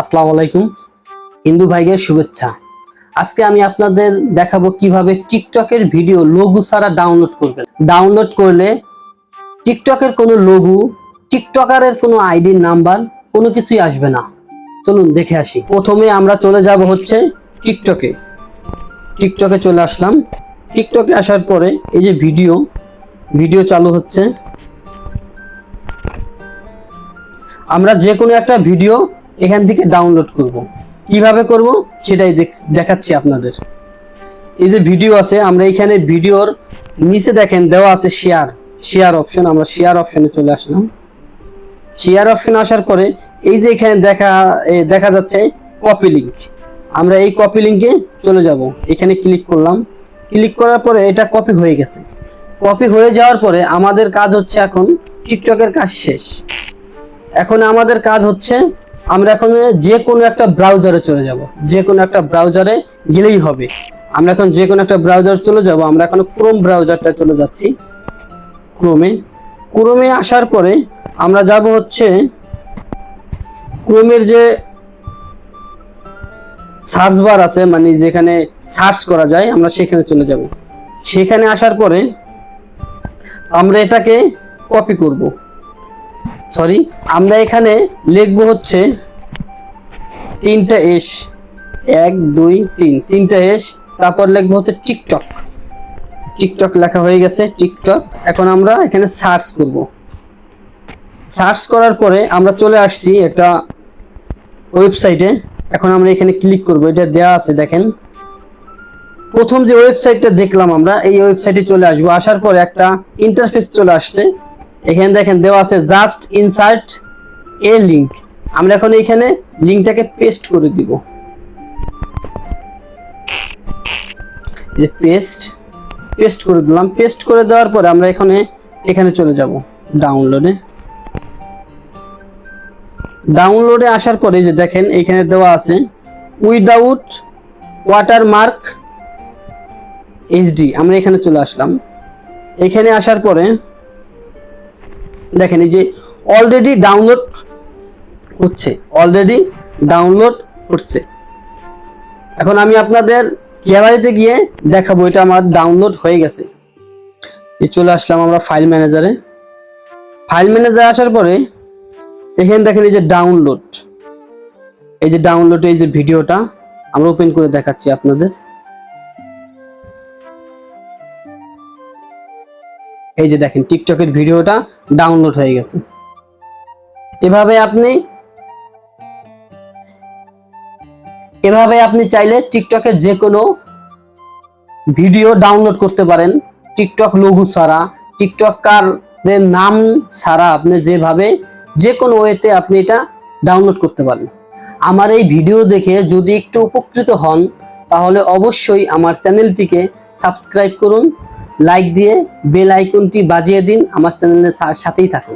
আসসালামু আলাইকুম। হিন্দু ভাইকে শুভেচ্ছা। আজকে আমি আপনাদের দেখাবো কীভাবে টিকটকের ভিডিও লঘু ছাড়া ডাউনলোড করবেন। ডাউনলোড করলে টিকটকের কোনো লঘু, টিকটকারের কোনো আইডির নাম্বার, কোনো কিছুই আসবে না। চলুন দেখে আসি। প্রথমে আমরা চলে যাব হচ্ছে টিকটকে। টিকটকে চলে আসলাম। টিকটকে আসার পরে এই যে ভিডিও ভিডিও চালু হচ্ছে। আমরা যে কোনো একটা ভিডিও এখান থেকে ডাউনলোড করব। কীভাবে করব সেটাই দেখ- দেখাচ্ছি আপনাদের। এই যে ভিডিও আছে, আমরা এখানে ভিডিওর নিচে দেখেন দেওয়া আছে শেয়ার শেয়ার অপশন আমরা শেয়ার অপশনে চলে আসলাম। শেয়ার অপশনে আসার পরে এই যে এখানে দেখা দেখা যাচ্ছে কপি লিঙ্ক আমরা এই কপি লিঙ্কে চলে যাব। এখানে ক্লিক করলাম। ক্লিক করার পরে এটা কপি হয়ে গেছে। কপি হয়ে যাওয়ার পরে আমাদের কাজ হচ্ছে এখন টিকটকের কাজ শেষ। এখন আমাদের কাজ হচ্ছে আমরা এখন যে কোনো একটা ব্রাউজারে চলে যাব। যে কোনো একটা ব্রাউজারে গেলেই হবে। আমরা এখন যে কোনো একটা ব্রাউজার চলে যাব, আমরা এখন ক্রোম ব্রাউজারটা চলে যাচ্ছি। ক্রোমে ক্রোমে আসার পরে আমরা যাব হচ্ছে ক্রোমের যে সার্চ বার আছে মানে যেখানে সার্চ করা যায়, আমরা সেখানে চলে যাব। সেখানে আসার পরে আমরা এটাকে কপি করব। সরি আমরা এখানে লিখব হচ্ছে তিনটা এস, এক, দুই, তিন। তিনটা এস, তারপর লিখব হচ্ছে টিকটক। টিকটক লেখা হয়ে গেছে, টিকটক। এখন আমরা এখানে সার্চ করব। সার্চ করার পরে আমরা চলে আসছি একটা ওয়েবসাইটে। এখন আমরা এখানে ক্লিক করব, এটা দেওয়া আছে, দেখেন। প্রথম যে ওয়েবসাইটটা দেখলাম আমরা, এই ওয়েবসাইটে চলে আসব। আসার পরে একটা ইন্টারফেস চলে আসছে। এখানে দেখেন দেওয়া আছে জাস্ট ইনসার্ট এ লিংক আমরা এখন এখানে লিংকটাকে পেস্ট করে দিব। যে পেস্ট পেস্ট করে দিলাম। পেস্ট করে দেওয়ার পরে আমরা এখানে এখানে চলে যাব ডাউনলোডে ডাউনলোডে আসার পরে যে দেখেন এখানে দেওয়া আছে উইদাউট ওয়াটারমার্ক এইচডি আমরা এখানে চলে আসলাম। এখানে আসার পরে দেখেন এই যে অলরেডি ডাউনলোড হচ্ছে অলরেডি ডাউনলোড হচ্ছে। এখন আমি আপনাদের গ্যালারিতে গিয়ে দেখাবো, এটা আমার ডাউনলোড হয়ে গেছে। চলে আসলাম আমরা ফাইল ম্যানেজারে ফাইল ম্যানেজার আসার পরে এখানে দেখেন এই যে ডাউনলোড এই যে ডাউনলোড এই যে ভিডিওটা আমরা ওপেন করে দেখাচ্ছি আপনাদের। এই যে দেখেন টিকটকের ভিডিওটা ডাউনলোড হয়ে গেছে। এভাবে আপনি এভাবে আপনি চাইলে টিকটকের যে কোনো ভিডিও ডাউনলোড করতে পারেন। টিকটক লঘু ছাড়া টিকটকারের নাম ছাড়া আপনি যেভাবে, যে কোনো ওয়েতে আপনি এটা ডাউনলোড করতে পারেন। আমার এই ভিডিও দেখে যদি একটু উপকৃত হন, তাহলে অবশ্যই আমার চ্যানেলটিকে সাবস্ক্রাইব করুন। লাইক দিয়ে বেল আইকনটি বাজিয়ে দিন আমার চ্যানেলের সাথেই থাকুন।